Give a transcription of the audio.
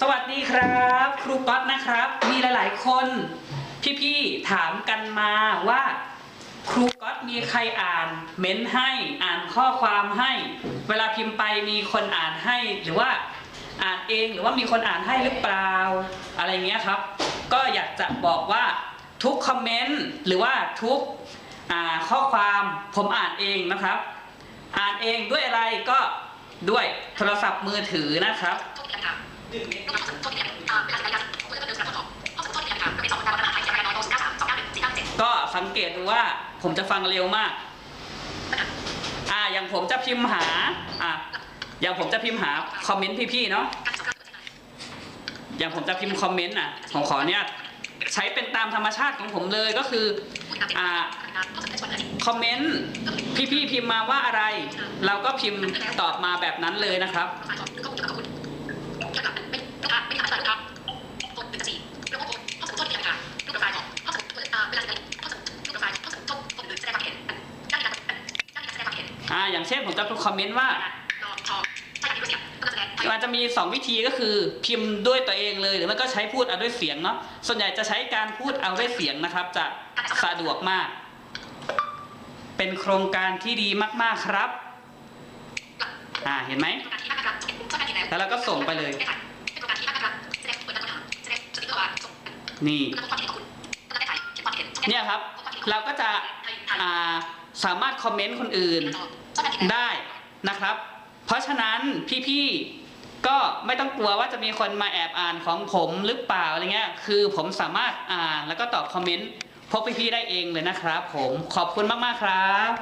สวัสดีครับ ครูก๊อตนะครับ มีหลาย ๆ คนพี่ๆถามกันมาว่า ครูก๊อตมีใครอ่านเม้นให้อ่านข้อความให้ เวลาพิมพ์ไปมีคนอ่านให้หรือว่าอ่านเองหรือว่ามีคนอ่านให้หรือเปล่า อะไรเงี้ยครับ ก็อยากจะบอกว่าทุกคอมเมนต์หรือว่าทุกข้อความผมอ่านเองนะครับ อ่านเองด้วยอะไรก็ด้วยโทรศัพท์มือถือนะครับ ก็สังเกตดูว่าผมจะฟังเร็วมาก อ่า อย่างผมจะพิมพ์หา อ่าอย่างผมจะพิมพ์หาคอมเมนต์พี่ๆเนาะ อย่างผมจะพิมพ์คอมเมนต์อะ ผมขอเนี่ยใช้เป็นตามธรรมชาติของผมเลยก็คือ อ่า คอมเมนต์พี่ๆพิมพ์มาว่าอะไร เราก็พิมพ์ตอบมาแบบนั้นเลยนะครับ อ่าอย่างเช่นผมจะคอมเมนต์ว่ามันจะมี 2 วิธีก็คือพิมพ์ด้วยตัวเองเลย หรือไม่ก็ใช้พูดเอาด้วยเสียงเนาะส่วนใหญ่จะใช้การพูดเอาด้วยเสียงนะครับ จะสะดวกมาก เป็นโครงการที่ดีมากๆครับ อ่าเห็นไหมแล้วเราก็ส่งไปเลย นี่เนี่ยครับ เราก็จะอ่าสามารถคอมเมนต์คนอื่นได้นะครับ เพราะฉะนั้นพี่ๆก็ไม่ต้องกลัวว่าจะมีคนมาแอบอ่านของผมหรือเปล่าอะไรเงี้ยคือผมสามารถอ่านแล้วก็ตอบคอมเมนต์พวกพี่ๆได้เองเลยนะครับ ผมขอบคุณมากๆครับ